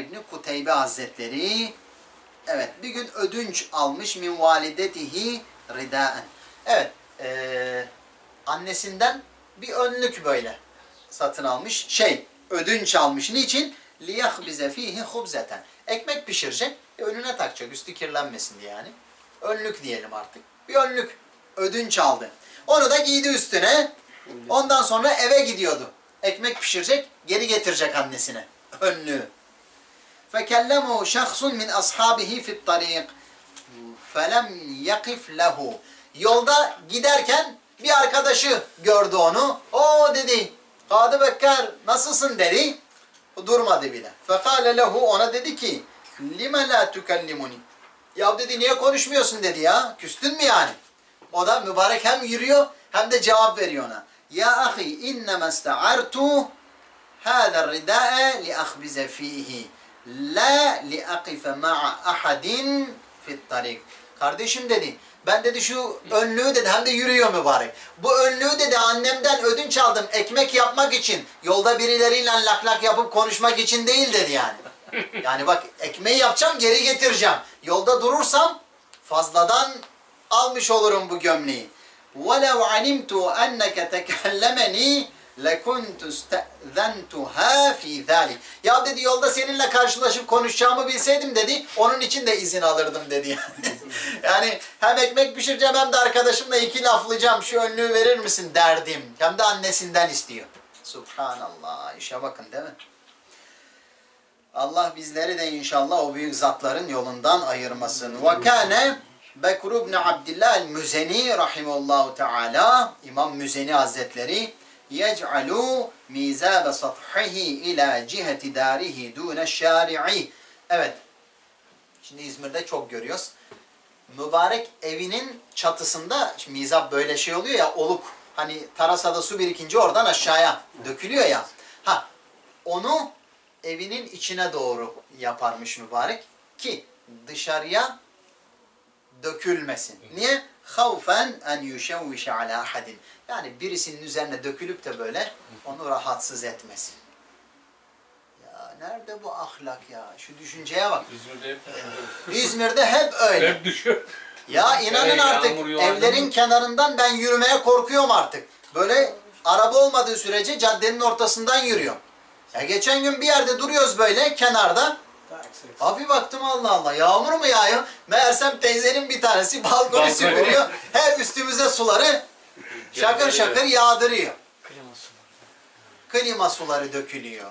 İbni Kuteybe Hazretleri evet bir gün ödünç almış min validetihi ridaen. Evet eee, annesinden bir önlük böyle satın almış. Şey ödünç almış. Niçin? liyahbize fihi hubzeten. Ekmek pişirecek, e, önüne takacak üstü kirlenmesin diye yani. Önlük diyelim artık. Bir önlük ödünç aldı. Onu da giydi üstüne. Ondan sonra eve gidiyordu. Ekmek pişirecek, geri getirecek annesine. Önlüğü. فَكَلَّمُهُ شَخْصٌ مِنْ أَصْحَابِهِ فِي الطَّرِيقِ فَلَمْ يَقِفْ لَهُ Yolda giderken bir arkadaşı gördü onu. O dedi, Kadı Bekkar nasılsın dedi. O durmadı bile. فَقَالَ لَهُ ona dedi ki لِمَ لَا تُكَلِّمُنِ Ya dedi niye konuşmuyorsun dedi ya. Küstün mü yani? O da mübarek hem yürüyor hem de cevap veriyor ona. Ya ahi innema ista'artu hâzâ ridâe li ahbize fîhî la li akife ma'a ahadin fit tarik. Kardeşim dedi ben dedi şu önlüğü dedi hem de yürüyor mübarek. Bu önlüğü dedi annemden ödünç aldım ekmek yapmak için. Yolda birileriyle lak lak yapıp konuşmak için değil dedi yani. Yani bak ekmeği yapacağım geri getireceğim. Yolda durursam fazladan almış olurum bu gömleği. وَلَوْ عَلِمْتُ أَنَّكَ تَكَلَّمَنِي لَكُنْتُ اسْتَأْذَنْتُهَا فِي ذَٰلِكَ Ya dedi yolda seninle karşılaşıp konuşacağımı bilseydim dedi, onun için de izin alırdım dedi yani. yani hem ekmek pişireceğim hem de arkadaşımla iki laflayacağım, şu önlüğü verir misin derdim. Hem de annesinden istiyor. Subhanallah, işe bakın değil mi? Allah bizleri de inşallah o büyük zatların yolundan ayırmasın. Ve kâne Bekr ibn Abdillah el-Müzeni rahimehullahu teala İmam Müzeni Hazretleri yec'alu mizabe sathihi ila ciheti darihi dune şari'i. Evet. Şimdi İzmir'de çok görüyoruz. Mübarek evinin çatısında şimdi böyle şey oluyor ya oluk. Hani tarasada su birikince oradan aşağıya dökülüyor ya. Ha onu evinin içine doğru yaparmış mübarek ki dışarıya dökülmesin. Niye? Havfen en yuşevvişe ala ahadin. Yani birisinin üzerine dökülüp de böyle onu rahatsız etmesin. Ya nerede bu ahlak ya? Şu düşünceye bak. İzmir'de hep İzmir'de hep öyle. hep düşüyor. Ya inanın artık evlerin kenarından ben yürümeye korkuyorum artık. Böyle araba olmadığı sürece caddenin ortasından yürüyorum. Ya geçen gün bir yerde duruyoruz böyle kenarda. Abi baktım Allah Allah yağmur mu yağıyor? Meğersem teyzenin bir tanesi balkonu süpürüyor. Hep üstümüze suları şakır şakır yağdırıyor. Kliması var. Klima suları dökülüyor.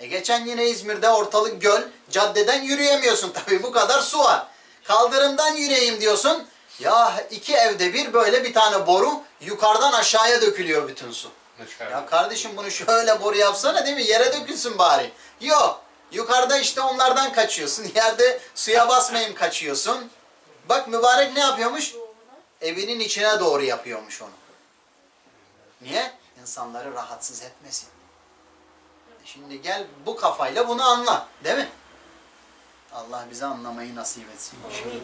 E geçen yine İzmir'de ortalık göl. Caddeden yürüyemiyorsun tabii bu kadar su var. Kaldırımdan yürüyeyim diyorsun. Ya iki evde bir böyle bir tane boru yukarıdan aşağıya dökülüyor bütün su. Ya kardeşim bunu şöyle boru yapsana değil mi? Yere dökülsün bari. Yok. Yukarıda işte onlardan kaçıyorsun. Yerde suya basmayayım kaçıyorsun. Bak mübarek ne yapıyormuş? Evinin içine doğru yapıyormuş onu. Niye? İnsanları rahatsız etmesin. Şimdi gel bu kafayla bunu anla. Değil mi? Allah bize anlamayı nasip etsin. Amin.